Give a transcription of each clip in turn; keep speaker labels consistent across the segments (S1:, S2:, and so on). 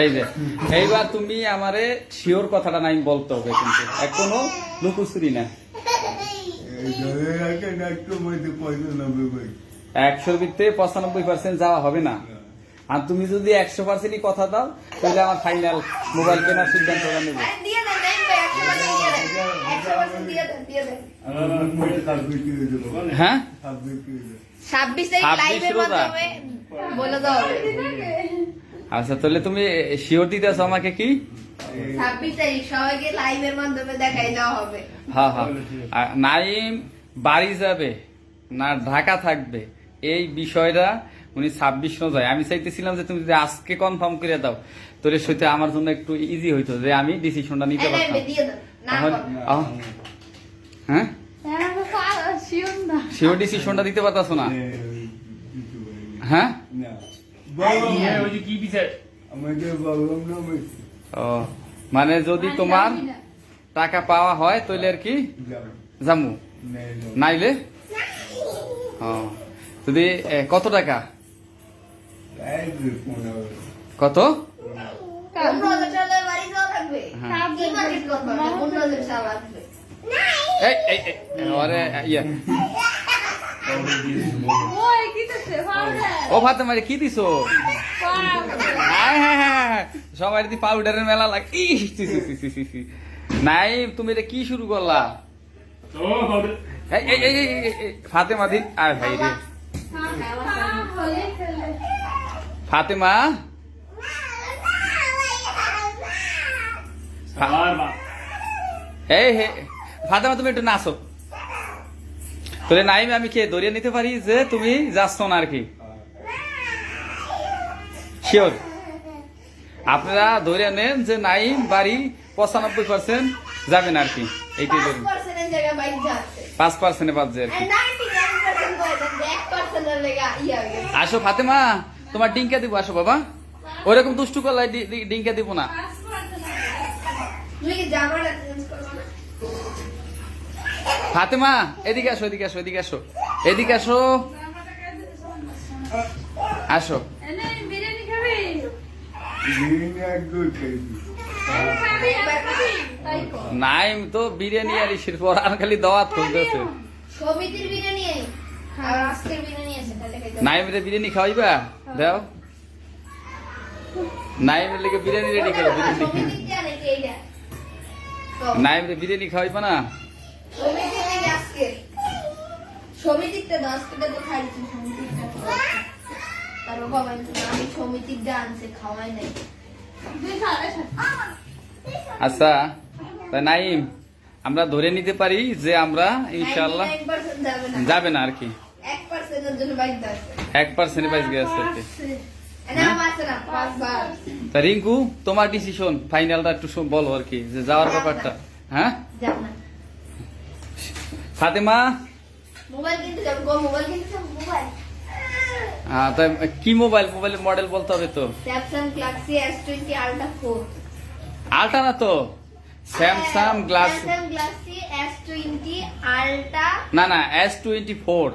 S1: এই যে এইবার তুমি আমারে শিওর কথাটা নাই বলতে হবে কিন্তু। এখনও লুকুচুরি না। একশোর ভিতরে পঁচানব্বই পার্সেন্ট যাওয়া হবে না। আর তুমি যদি একশো পার্সেন্টই কথা দাও তাহলে আমার ফাইনাল মোবাইল কেনার সিদ্ধান্তটা নেব।
S2: হয়ে?
S3: ছাব্বিশ তারিখ
S1: 26
S3: লাইভের
S1: রোজা।
S3: বলে দাও।
S1: আচ্ছা তাহলে তুমি শিওর দিতেছো আমাকে কি?
S3: ছাব্বিশ তারিখ সবাইকে লাইভের মাধ্যমে দেখাই দেওয়া হবে।
S1: হ্যাঁ হ্যাঁ নাইম বাড়ি যাবে না ঢাকা থাকবে এই বিষয়টা উনি ছাব্বিশ ন যায়। আমি চাইতেছিলাম যে তুমি যদি আজকে কনফার্ম করে দাও তোর সাথে আমার জন্য একটু ইজি হইতো যে আমি ডিসিশনটা নিতে পারতাম। হ্যাঁ?
S4: শিওর
S1: ডিসিশনটা দিতে পারতাছো না। হ্যাঁ মানে যদি তোমার টাকা পাওয়া হয় তাহলে আর কি?
S2: যাব
S1: জামু। নাইলে? ও যদি কত টাকা। কত? হ্যাঁ। এই এই ইয়ে ও ভাতে মারি কি দিছো। সবাই যদি পাউডারের মেলা লাগ ইস, সি, সি, সি, সি, সি, সি। নাই তুমি এটা কি শুরু করলা
S5: ও বাবা
S1: এই এই এই, এই, এই, এই, ফাতেমা দি আর ভাই রে ফাতেমা এই হে ফাতেমা তুমি একটু নাচো। তোরে নাইম আমি কে ধরিয়ে নিতে পারি যে তুমি যাচ্ছ না আর কি? শিওর? আপনারা ধরে নেন যে নাইম বাড়ি পঁচানব্বই পার্সেন্ট যাবেন আর কি। এইটাই
S3: পাঁচ
S1: ধরুন পাঁচ পার্সেন্টে বাজছে আর
S3: আর
S1: কি আসো ফাতেমা তোমার ডিঙ্কা দিব আসো বাবা। ওরকম দুষ্টু করলে ডিঙ্কা দিব না। ফাতেমা এদিকে আসো এদিকে আসো এদিকে আসো। এদিকে আসো। আসো। নাইম তো বিরিয়ানি আর ইসের পর আর খালি দাওয়াত খুলতেছে। নাইম রে বিরিয়ানি খাওয়াইবা? দাও। নাইম লেগে বিরিয়ানি রেডি করো বিরিয়ানি। নাইম রে বিরিয়ানি খাওয়াইবা না?
S3: তো খাইছি, বাবা আমি আনছে, খাওয়াই নাই।
S1: আচ্ছা তা নাইম আমরা ধরে নিতে পারি যে আমরা ইনশাল্লাহ
S3: যাবে না।
S1: আর কি
S3: 1% এর জন্য বাইক যাচ্ছে।
S1: এক পার্সেন্ট পাইস গেছে আর কি। তা রিঙ্কু তোমার ডিসিশন ফাইনালটা একটু বলো আর কি যে যাওয়ার ব্যাপারটা হ্যাঁ তা কি মোবাইল? মোবাইলের মডেল বলতে হবে তো।
S3: Samsung Galaxy S20 ultra 4
S1: ultra না তো? Samsung glass
S3: Samsung Galaxy S20 ultra
S1: না না এস টোয়েন্টি ফোর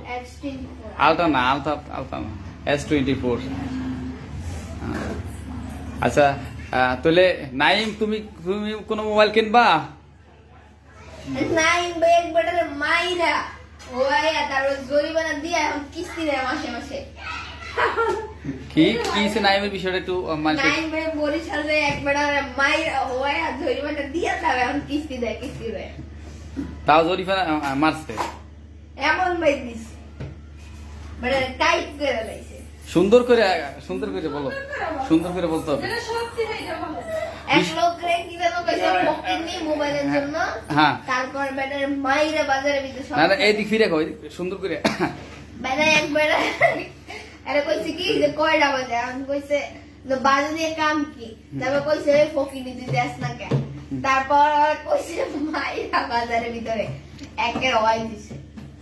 S1: আলটা না আলটা আলটা না। এস টোয়েন্টি ফোর আচ্ছা তাহলে নাইম তুমি তুমি কোনো মোবাইল কিনবা?
S3: নাইন বেগ বেটারে মাইরা। ওই তারপর জরিমানা দিয়ে এখন কিস্তি দেয় মাসে মাসে।
S1: কি? কি সে নাইমের বিষয়টা একটু মানে
S3: নাইন বেগ বরিশালে এক বেটারে মাইরা ওই আর জরিমানা দিয়ে তারপর এখন কিস্তি দেয় কিস্তি দেয়।
S1: তাও আহ, মারছে?
S3: এমন বাই দিস বেটারে টাইট করে লাইছে।
S1: সুন্দর করে সুন্দর করে বলো। সুন্দর করে বলতে হবে।
S3: এক লোক রে কি কইছে মোবাইলের জন্য।
S1: হ্যাঁ।
S3: তারপর বেটারে মাইরা বাজারে ভিতরে সব।
S1: না না এইদিক ফিরে কই সুন্দর করে।
S3: বেটা এক বেটা আরে কইছে কি যে কয়টা বাজে? আমি কইছে যে বাজে দিয়ে কাম কি? তারপর কইছে ফকিনি তুই দেস না কেন তারপর কইছে মাইরা বাজারের ভিতরে একের ওয়াই দিছে।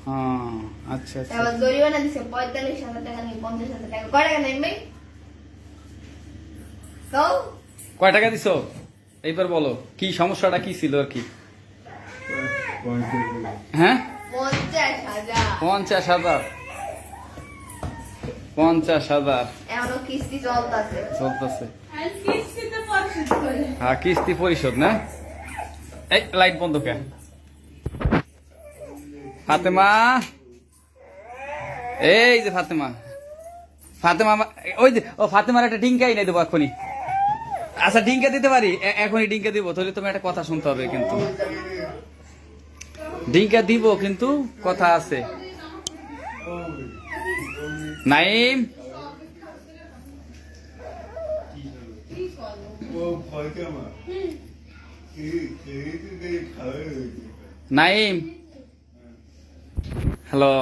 S1: হ্যাঁ আচ্ছা আচ্ছা।
S3: তারপর জরিমানা দিছে পঁয়তাল্লিশ হাজার টাকা নিয়ে পঞ্চাশ হাজার টাকা। কয় টাকা নেই ভাই
S1: কয় টাকা দিছো? এইবার বলো কি সমস্যাটা কি ছিল আর কি? হ্যাঁ?
S3: পঞ্চাশ হাজার।
S1: পঞ্চাশ হাজার।
S3: চলতেছে।
S1: হ্যাঁ কিস্তি পরিশোধ না? এই লাইট বন্ধ কে ফাতেমা? এই যে ফাতেমা। ফাতেমা ওই যে ও ফাতেমার একটা ডিঙ্কাই নাই দেবো এখনই আচ্ছা ডিঙ্কা দিতে পারি? এখনই ডিঙ্কা দিব, তাহলে তুমি একটা কথা শুনতে হবে কিন্তু। ডিঙ্কা দিব, কিন্তু কথা আছে। নাইম? নাইম? হ্যালো?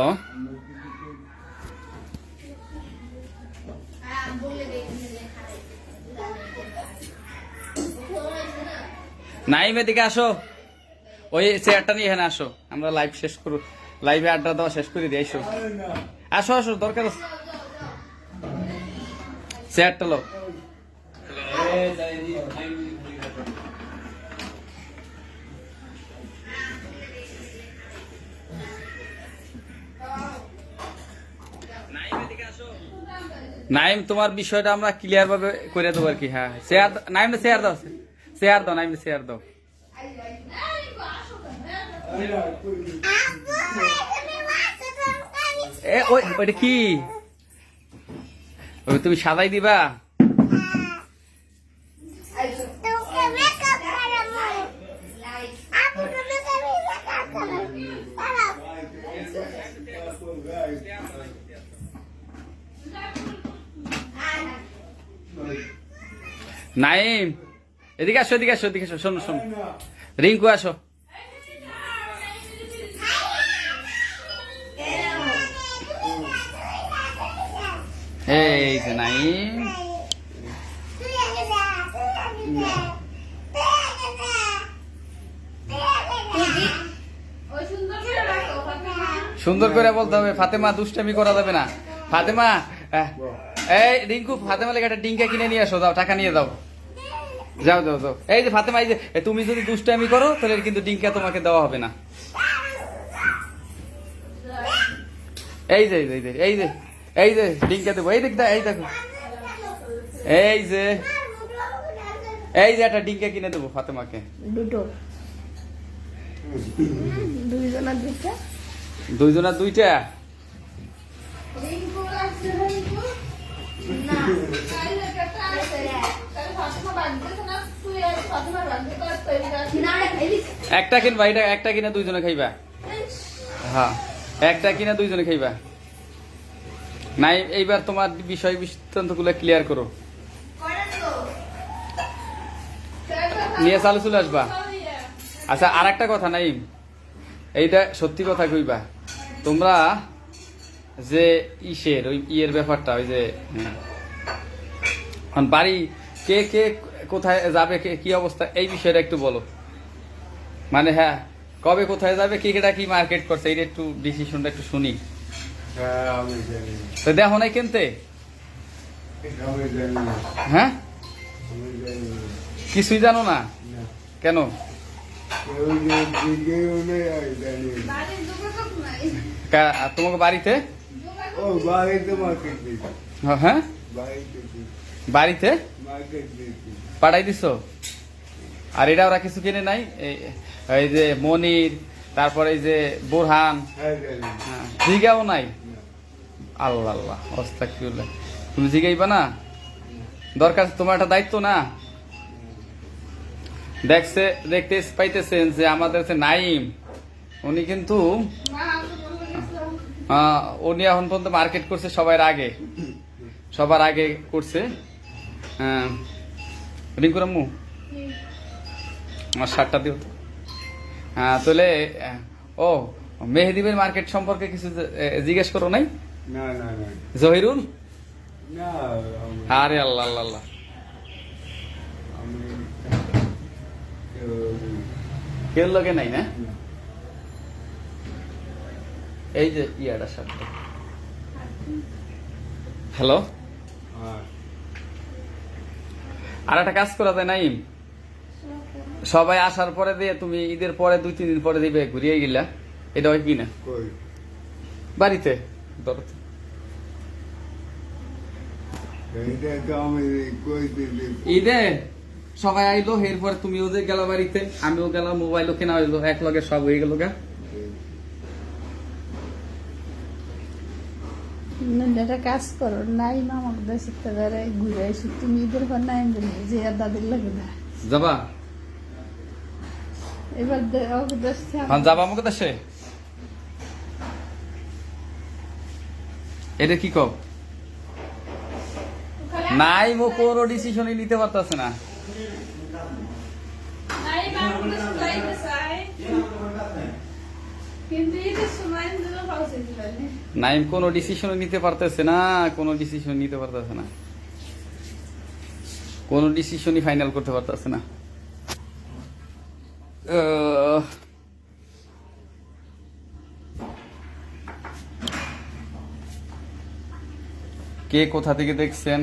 S1: নাইম, এদিকে আসো। ওই চেয়ারটা নিয়ে এখানে আসো। আমরা লাইভ শেষ করু লাইভে আড্ডা দেওয়া শেষ করে দিয়ে আসো আসো আসো, দরকার আছে। চেয়ারটা লো নাইম, তোমার বিষয়টা আমরা ক্লিয়ার ভাবে করে দেবো আর কি। হ্যাঁ চেয়ার নাইম চেয়ার দাও চেয়ার দাও নাইম চেয়ার দাও। এ কি? তুমি সাদাই দিবা? নাইম এদিকে আসো এদিকে আসো এদিকে আসো, শোনো শোনো। রিঙ্কু, আসো। এই
S4: ওই সুন্দর করে
S1: বলতে হবে, ফাতেমা দুষ্টামি করা যাবে না। ফাতেমা এই রিঙ্কু, ফাতেমা লেগে একটা ডিঙ্কা কিনে নিয়ে আসো দাও টাকা নিয়ে দাও যাও যাও যাও। এই যে ফাতেমা এই যে তুমি যদি দুষ্টামি করো তাহলে কিন্তু ডিঙ্কা তোমাকে দেওয়া হবে না। এই যে এই যে, এই যে এই যে এই যে ডিঙ্কা দেবো। এই দেখ এই দেখো। এই যে এই যে একটা ডিঙ্কা কিনে দেবো ফাতেমাকে।
S3: দুটো। দুইজনের দুইটা?
S1: দুইজনের দুইটা?
S3: না
S4: একটা
S1: কিনবা এটা একটা কিনে দুইজনে খাইবা। হ্যাঁ একটা কিনে দুইজনে খাইবা। নাই এইবার তোমার বিষয় বৃত্তান্তগুলো ক্লিয়ার করো। নিয়ে চালু চলে আসবা। আচ্ছা আর একটা কথা নাই এইটা সত্যি কথা কইবা। তোমরা যে ইসের ওই ইয়ের ব্যাপারটা ওই যে হ্যাঁ, বাড়ি কে কে কোথায় যাবে কে কি অবস্থা এই বিষয়টা একটু বলো। মানে হ্যাঁ কবে কোথায় যাবে কে কেটা কি মার্কেট করছে এটা একটু ডিসিশনটা একটু শুনি। তো দেখো নাই কিনতে? হ্যাঁ? কিছুই জানো না? কেন? তোমাকে বাড়িতে?
S2: ও বাড়িতে
S1: হ্যাঁ?
S2: বাড়িতে?
S1: পাঠাই দিছো? আর এটা ওরা কিছু কিনে নাই? এই যে মনির, তারপরে এই যে বোরহান।
S2: হ্যাঁ
S1: জিগাও নাই? আল্লাহ আল্লাহ হলো? তুমি জিগাইবা না? দরকার তোমার একটা দায়িত্ব না? দেখছে, দেখতে পাইতেছেন যে আমাদের যে নাইম। উনি কিন্তু উনি এখন পর্যন্ত মার্কেট করছে সবার আগে। সবার আগে করছে। হ্যাঁ। রিঙ্কুরাম্মু আমার শার্টটা দিও তো। হ্যাঁ তাহলে ও মেহেদিবের মার্কেট সম্পর্কে কিছু জিজ্ঞেস করো নাই? জহিরুল? আরে আল্লাহ আল্লাহ আল্লাহ।
S2: কেউ
S1: লোকে নাই না?
S2: না।
S1: এই যে ইয়াটা শার্টটা। হ্যালো?
S2: হ্যাঁ
S1: আর একটা কাজ করা যায় নাইম? সবাই আসার পরে দিয়ে তুমি ঈদের পরে দুই তিন দিন পরে দিবে ঘুরিয়ে গেলা। এটা হয় কি না? বাড়িতে। ঈদে সবাই আইলো এরপর তুমিও যে গেল বাড়িতে আমিও গেলাম মোবাইলও কেনা হইল এক লগে সব হয়ে গেল গা।
S4: একটা কাজ করো। নাই মামার দেশে তাদের ঘুরে এসে তুমি ঈদের পর নাই যে আর দাদির লাগে না।
S1: যাবা?
S4: এবার ওকে দেশ
S1: হ্যাঁ যাবা আমাকে দেশে? এটা কি কব নাই মো কোনো ডিসিশনই নিতে পারতাছে না।
S4: নাই মামার দেশে যাইতে চাই কিন্তু ঈদের সময় যেন পৌঁছে দিলেন
S1: নাইম কোনো ডিসিশন নিতে পারতেছে না, কোনো ডিসিশন নিতে পারতেছে না। কোনো ডিসিশনই ফাইনাল করতে পারতেছে না। কে কোথা থেকে দেখছেন?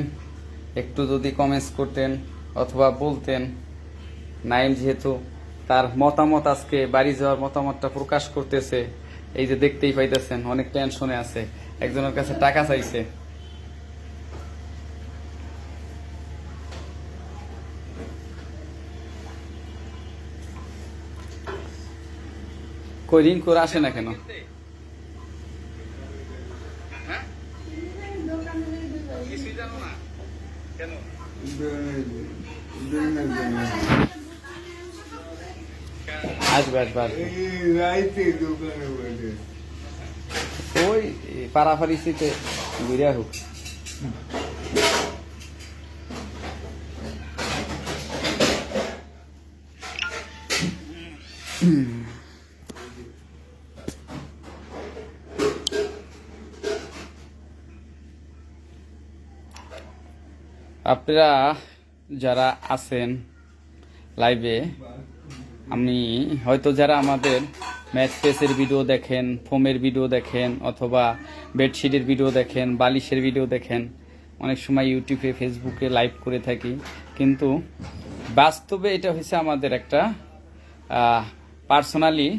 S1: একটু যদি কমেন্টস করতেন অথবা বলতেন। নাইম যেহেতু তার মতামত আজকে বাড়ি যাওয়ার মতামতটা প্রকাশ করতেছে। এই যে দেখতেই পাইতেছেন অনেক টেনশনে আছে। একজনের কাছে টাকা চাইছে। কই করে আসে না কেন? আসবে আসবে আসবে
S2: এই রাইতে দোকানে বসে
S1: ওই পারাফারিসিতে ঘুরে হোক আপনারা যারা আছেন লাইভে আমি হয়তো যারা আমাদের ম্যাচ পেসের ভিডিও দেখেন, ফোমের ভিডিও দেখেন, অথবা বেডশিটের ভিডিও দেখেন, বালিশের ভিডিও দেখেন, অনেক সময় ইউটিউবে, ফেসবুকে লাইভ করে থাকি। কিন্তু বাস্তবে এটা হচ্ছে আমাদের একটা পার্সোনালি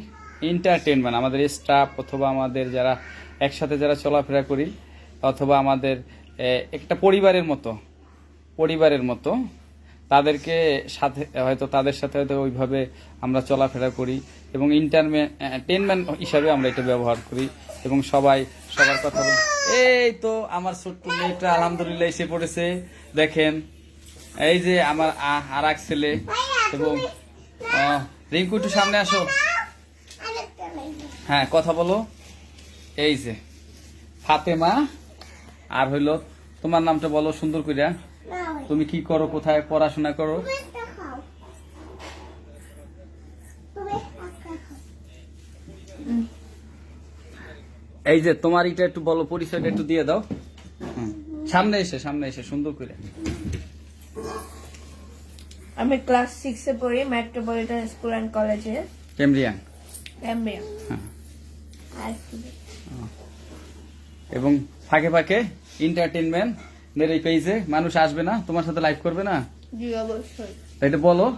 S1: এন্টারটেনমেন্ট আমাদের স্টাফ অথবা আমাদের যারা একসাথে যারা চলাফেরা করি, অথবা আমাদের একটা পরিবারের মতো পরিবারের মতো তাদেরকে সাথে, হয়তো তাদের সাথে হয়তো ওইভাবে আমরা চলাফেরা করি এবং ইন্টারটেনমেন্ট হিসাবে আমরা এটা ব্যবহার করি এবং সবাই সবার কথা বলি এই তো আমার ছোট্ট মেয়েটা আলহামদুলিল্লাহ এসে পড়েছে। দেখেন, এই যে আমার আর এক ছেলে এবং রিঙ্কু একটু সামনে আসো। হ্যাঁ কথা বলো। এই যে ফাতেমা, আর হইল, তোমার নামটা বলো সুন্দর কইরা। তুমি কি করো কোথায় পড়াশোনা করো? এই যে তোমার এটা একটু বলো পরিচয়টা একটু দিয়ে দাও। সামনে এসে সামনে এসে সুন্দর করে।
S3: আমি ক্লাস সিক্সে পড়ি মেট্রোপলিটন স্কুল অ্যান্ড কলেজে
S1: কেমরিয়ান
S3: এমবিএম
S1: হ্যাঁ। এবং ফাঁকে ফাঁকে এন্টারটেনমেন্ট এই পেজে মানুষ আসবে না তোমার সাথে লাইভ করবে না?
S3: জি অবশ্যই।
S1: এটা বলো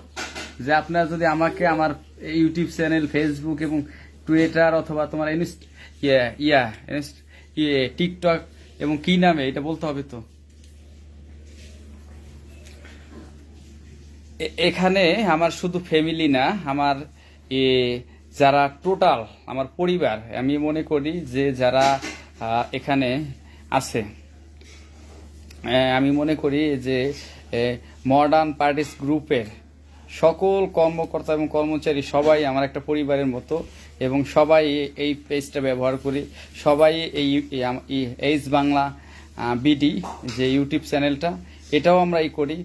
S1: যে আপনার যদি আমাকে আমার ইউটিউব চ্যানেল ফেসবুক এবং টুইটার অথবা তোমার ইয়া ইয়া ইনস্ট- ইয়ে টিকটক এবং কি নামে এটা বলতে হবে তো? এখানে আমার শুধু ফ্যামিলি না আমার এ, যারা টোটাল আমার পরিবার আমি মনে করি যে যারা এখানে আছে। আমি মনে করি যে মডার্ন পার্টিস গ্রুপের সকল কর্মকর্তা এবং কর্মচারী সবাই আমার একটা পরিবারের মতো এবং সবাই এই পেজটা ব্যবহার করি। সবাই এই এই এইচ বাংলা বিডি যে ইউটিউব চ্যানেলটা এটাও আমরা এই করি।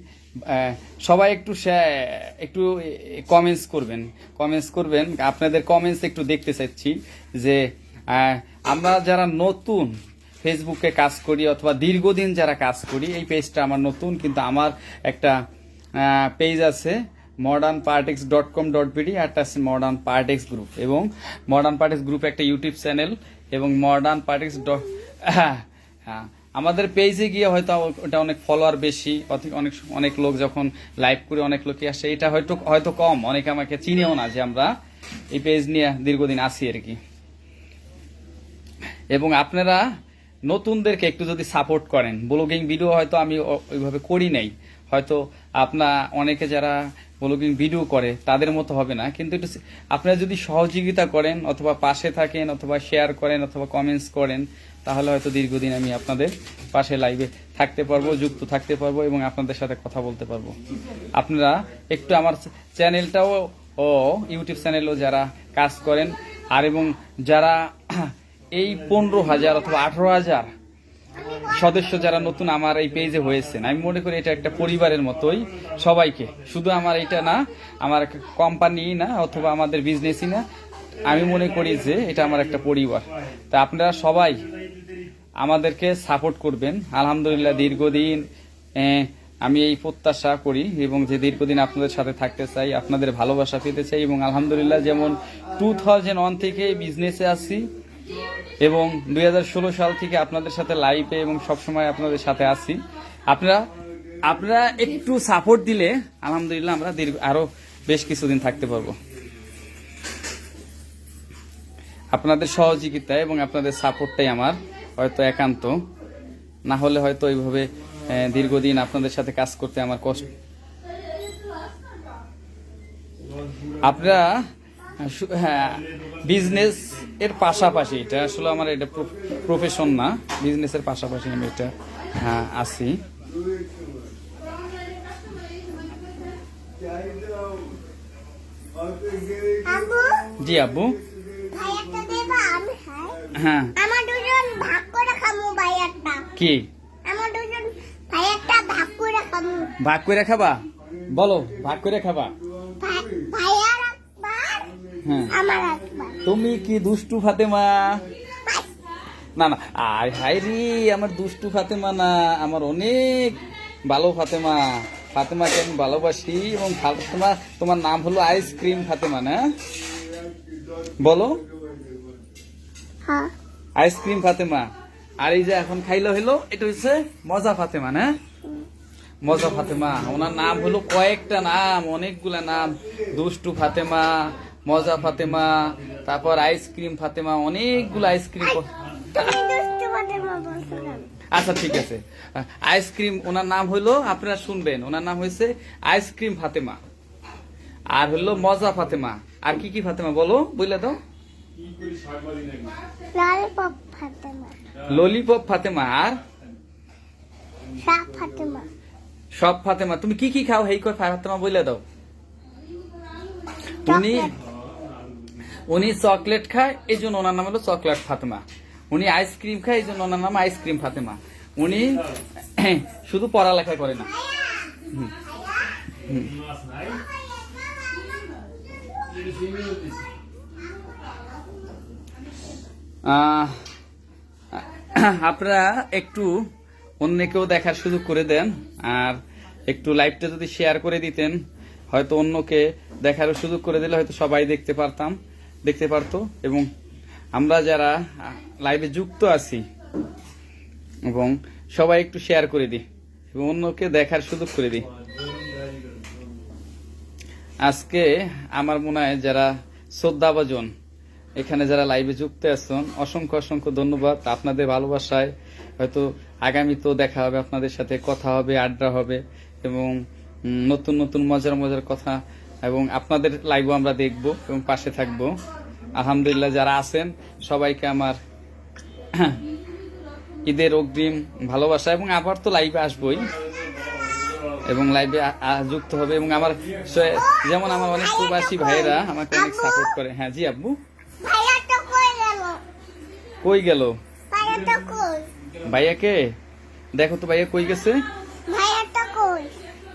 S1: সবাই একটু একটু কমেন্টস করবেন। কমেন্টস করবেন। আপনাদের কমেন্টস একটু দেখতে চাচ্ছি যে আমরা যারা নতুন ফেসবুকে কাজ করি অথবা দীর্ঘদিন যারা কাজ করি, এই পেজটা আমার নতুন, কিন্তু আমার একটা পেজ আছে modern particles dot com dot BD একটা আছে মডার্ন পার্টিক্স গ্রুপ এবং মডার্ন পার্টিক্স গ্রুপ একটা ইউটিউব চ্যানেল এবং মডার্ন পার্টিক্স ডট হ্যাঁ আমাদের পেজে গিয়ে হয়তো ওটা অনেক ফলোয়ার বেশি অনেক অনেক লোক যখন লাইভ করে অনেক লোকই আসে, এটা হয়তো হয়তো কম, অনেকে আমাকে চিনেও না যে আমরা এই পেজ নিয়ে দীর্ঘদিন আছি আর কি। এবং আপনারা নতুনদেরকে একটু যদি সাপোর্ট করেন। ব্লগিং ভিডিও হয়তো আমি ওইভাবে করি নাই। হয়তো আপনা, অনেকে যারা ব্লগিং ভিডিও করে, তাদের মতো হবে না। কিন্তু একটু আপনারা যদি সহযোগিতা করেন, অথবা পাশে থাকেন, অথবা শেয়ার করেন, অথবা কমেন্টস করেন, তাহলে হয়তো দীর্ঘদিন আমি আপনাদের পাশে লাইভে থাকতে পারব, যুক্ত থাকতে পারব এবং আপনাদের সাথে কথা বলতে পারব। আপনারা একটু আমার চ্যানেলটাও ও ইউটিউব চ্যানেলও যারা কাজ করেন, আর এবং যারা এই পনেরো হাজার অথবা আঠারো হাজার সদস্য যারা নতুন আমার এই পেজে হয়েছেন, আমি মনে করি এটা একটা পরিবারের মতোই সবাইকে। শুধু আমার এটা না, আমার কোম্পানি না অথবা আমাদের বিজনেসই না, আমি মনে করি যে এটা আমার একটা পরিবার। তা আপনারা সবাই আমাদেরকে সাপোর্ট করবেন। আলহামদুলিল্লাহ দীর্ঘদিন আমি এই প্রত্যাশা করি এবং যে দীর্ঘদিন আপনাদের সাথে থাকতে চাই, আপনাদের ভালোবাসা পেতে চাই এবং আলহামদুলিল্লাহ যেমন টু থাউজেন্ড ওয়ান থেকে বিজনেসে আছি এবং দু হাজার ষোলো সাল থেকে আপনাদের সাথে লাইভে এবং সবসময় আপনাদের সাথে আছি। আপনারা আপনারা একটু সাপোর্ট দিলে আলহামদুলিল্লাহ আমরা দীর্ঘ, আরও বেশ কিছুদিন থাকতে পারব। আপনাদের সহযোগিতা এবং আপনাদের সাপোর্টটাই আমার, হয়তো একান্ত। না হলে হয়তো এইভাবে দীর্ঘদিন আপনাদের সাথে কাজ করতে আমার কষ্ট। আপনারা হ্যাঁ বিজনেস এর পাশাপাশি এটা আসলে আমার এটা প্রফেশন না বিজনেসের পাশাপাশি আমি এটা হ্যাঁ, আছি। জি আব্বু হ্যাঁ।
S3: আমার দুজন ভাগ করে খামু
S1: কি?
S3: আমার দুজন ভাইয়াটা ভাগ করে খামু।
S1: ভাগ করে খাবা? বলো ভাগ করে খাবা
S3: ভাইয়ার একবার
S1: হ্যাঁ
S3: আমার একবার
S1: তুমি কি দুষ্টু ফাতেমা? না না আয় হাই রে আমার দুষ্টু ফাতেমা না আমার অনেক ভালো ফাতেমা। ফাতেমাকে আমি ভালোবাসি এবং ফাতেমা তোমার নাম হলো আইসক্রিম ফাতেমা না? বলো।
S3: হ্যাঁ।
S1: আইসক্রিম ফাতেমা। আর এই যে এখন খাইলো হলো এটা হচ্ছে মজা ফাতেমা না? মজা ফাতেমা। ওনার নাম হলো কয়েকটা নাম অনেকগুলা নাম। দুষ্টু ফাতেমা মজা ফাতেমা তারপর আইসক্রিম ফাতেমা অনেকগুলো আইসক্রিম
S3: তুমি?
S1: আচ্ছা ঠিক আছে। আইসক্রিম ওনার নাম হলো আপনারা শুনবেন ওনার নাম হয়েছে আইসক্রিম ফাতেমা। আর হলো মজা ফাতেমা। আর কি কি ফাতেমা বলো বললে তো
S3: ললিপপ ফাতেমা।
S1: আর? সব ফাতেমা। তুমি কি কি খাও? হেই কয় ফাতেমা বলে দাও। উনি উনি চকলেট খায়, এই জন্য ওনার নাম হলো চকলেট ফাতেমা। উনি আইসক্রিম খায়, এই জন্য ওনার নাম আইসক্রিম ফাতেমা। উনি শুধু পড়ালেখা করে না। আপনারা একটু অন্যকেও দেখার সুযোগ করে দেন, আর একটু লাইভটা যদি শেয়ার করে দিতেন, হয়তো অন্যকে দেখারও সুযোগ করে দিলে হয়তো সবাই দেখতে পারতাম। দেখতে পারতো এবং আমরা যারা লাইভে যুক্ত আছি, এবং সবাই একটু শেয়ার করে দিই এবং অন্যকে দেখার সুযোগ করে দিই। আজকে আমার মনে হয় যারা শ্রদ্ধাভাজন, এখানে যারা লাইভে যুক্ত আছেন, অসংখ্য অসংখ্য ধন্যবাদ আপনাদের ভালোবাসায়। হয়তো আগামী তো দেখা হবে, আপনাদের সাথে কথা হবে, আড্ডা হবে, এবং নতুন নতুন মজার মজার কথা এবং আপনাদের লাইভও আমরা দেখব এবং পাশে থাকব। আলহামদুলিল্লাহ যারা আছেন সবাইকে আমার ঈদের অগ্রিম ভালোবাসা এবং আবার তো লাইভে আসবই। এবং লাইভে যুক্ত হবে এবং আমার যেমন আমার অনেক প্রবাসী ভাইয়েরা আমাকে অনেক সাপোর্ট করে। হ্যাঁ জি আব্বু।
S3: কই গেল?
S1: ভাইয়াকে? দেখো তো ভাইয়া কই গেছে?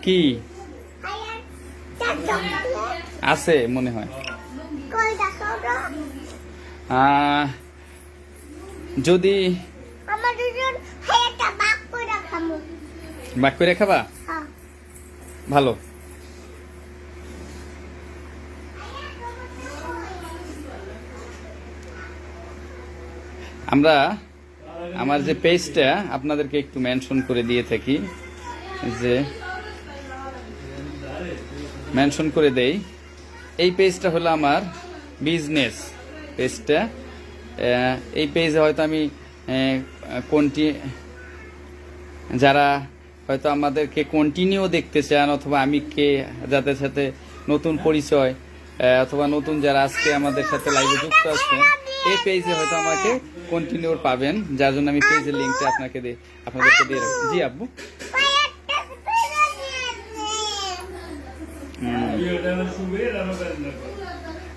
S1: কি? আছে মনে হয়। যদি বাক করে খাবা?
S3: হ্যাঁ।
S1: ভালো। আমরা আমার যে পেজটা আপনাদেরকে একটু মেনশন করে দিয়ে থাকি যে মেনশন করে দেই। এই পেজটা হলো আমার বিজনেস পেজটা। এই পেজে হয়তো আমি কোনটি, যারা হয়তো আমাদেরকে কন্টিনিউ দেখতে চান অথবা আমি কে, যাদের সাথে নতুন পরিচয় অথবা নতুন যারা আজকে আমাদের সাথে লাইভে যুক্ত আছে এই পেজে হয়তো আমাকে কন্টিনিউ পাবেন, যার জন্য আমি পেজের লিঙ্কটা আপনাকে দিয়ে আপনাদেরকে দিয়ে রাখব। জি আব্বু?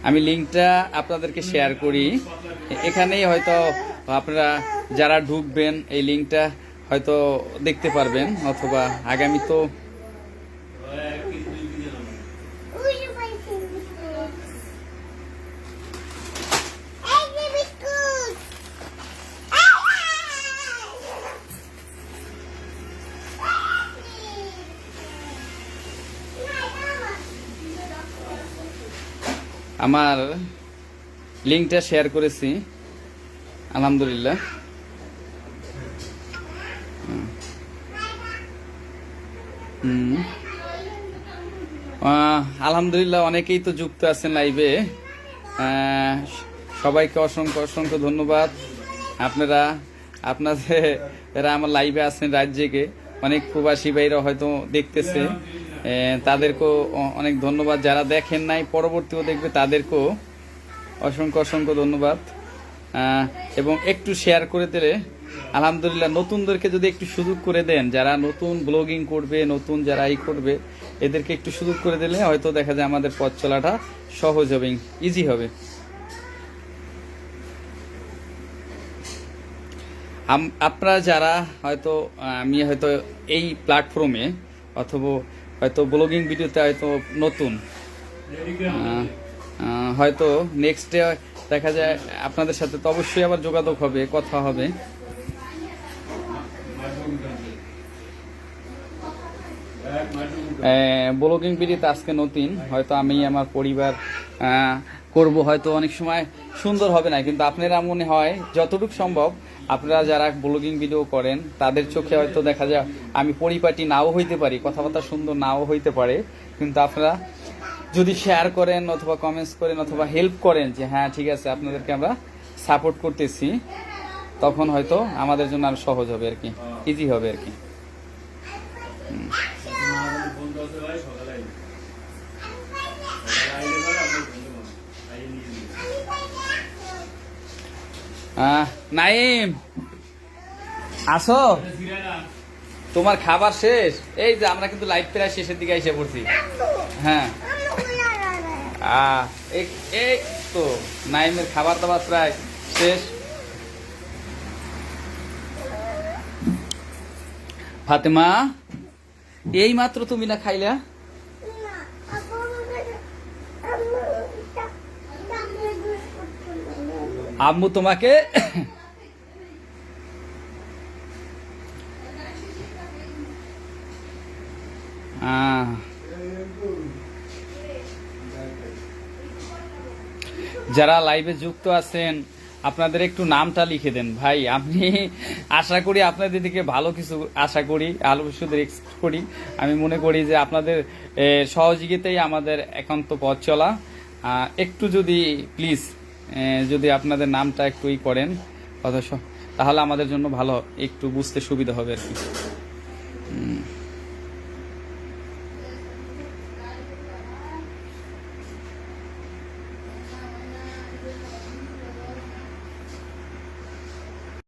S1: আমি লিঙ্কটা আপনাদেরকে শেয়ার করি। এখানেই হয়তো আপনারা যারা ঢুকবেন, এই লিঙ্কটা হয়তো দেখতে পারবেন, অথবা আগামী তো আমার লিঙ্কটা শেয়ার করেছি। আলহামদুলিল্লাহ। আলহামদুলিল্লাহ অনেকেই তো যুক্ত আছেন লাইভে। সবাইকে অসংখ্য অসংখ্য ধন্যবাদ। আপনারা, আপনাদের আমার লাইভে আছেন রাত জেগে, অনেক প্রবাসী ভাইরা হয়তো দেখতেছে। তাদেরকেও অনেক ধন্যবাদ। যারা দেখেন নাই, পরবর্তীও দেখবে, তাদেরকেও অসংখ্য অসংখ্য ধন্যবাদ। এবং একটু শেয়ার করে দিলে, আলহামদুলিল্লাহ, নতুনদেরকে যদি একটু সুযোগ করে দেন, যারা নতুন ব্লগিং করবে, নতুন যারা ই করবে, এদেরকে একটু সুযোগ করে দিলে হয়তো দেখা যায় আমাদের পথ চলাটা সহজ হবে ইজি হবে। আপনারা যারা হয়তো আমি হয়তো এই প্ল্যাটফর্মে অথবা হয়তো ব্লগিং ভিডিওতে হয়তো নতুন। হয়তো নেক্সট ডে দেখা যায় আপনাদের সাথে তো অবশ্যই আবার যোগাযোগ হবে, কথা হবে। ব্লগিং ভিডিওতে আজকে নতুন, হয়তো আমি, আমার পরিবার করব, হয়তো অনেক সময় সুন্দর হবে না, কিন্তু আপনারা মনে হয় যতটুকু সম্ভব আপনারা যারা ব্লগিং ভিডিও করেন, তাদের চোখে হয়তো দেখা যায় আমি পরিপাটি নাও হইতে পারি, কথাবার্তা সুন্দর নাও হইতে পারে। কিন্তু আপনারা যদি শেয়ার করেন অথবা কমেন্টস করেন অথবা হেল্প করেন যে হ্যাঁ ঠিক আছে, আপনাদেরকে আমরা সাপোর্ট করতেছি, তখন হয়তো আমাদের জন্য আরও সহজ হবে আর কি ইজি হবে আর কি। নাইম। আসো। তোমার খাবার শেষ? এই যে আমরা কিন্তু লাইভ প্রায় শেষের দিকে এসে পড়ছি। হ্যাঁ। এই তো নাইমের খাবার দাবার প্রায় শেষ। ফাতেমা, এই মাত্র তুমি না খাইলা? আম্মু তোমাকে যারা লাইভে যুক্ত আছেন, আপনাদের একটু নামটা লিখে দেন। ভাই আপনি আশা করি আপনাদের দিকে ভালো কিছু আশা করি, আলো শুধু এক্সপেক্ট করি। আমি মনে করি যে আপনাদের সহযোগিতাই আমাদের একান্ত পথ চলা। একটু যদি প্লিজ যদি আপনাদের নামটা একটু ই করেন, অথচ তাহলে আমাদের জন্য ভালো, একটু বুঝতে সুবিধা হবে আর কি।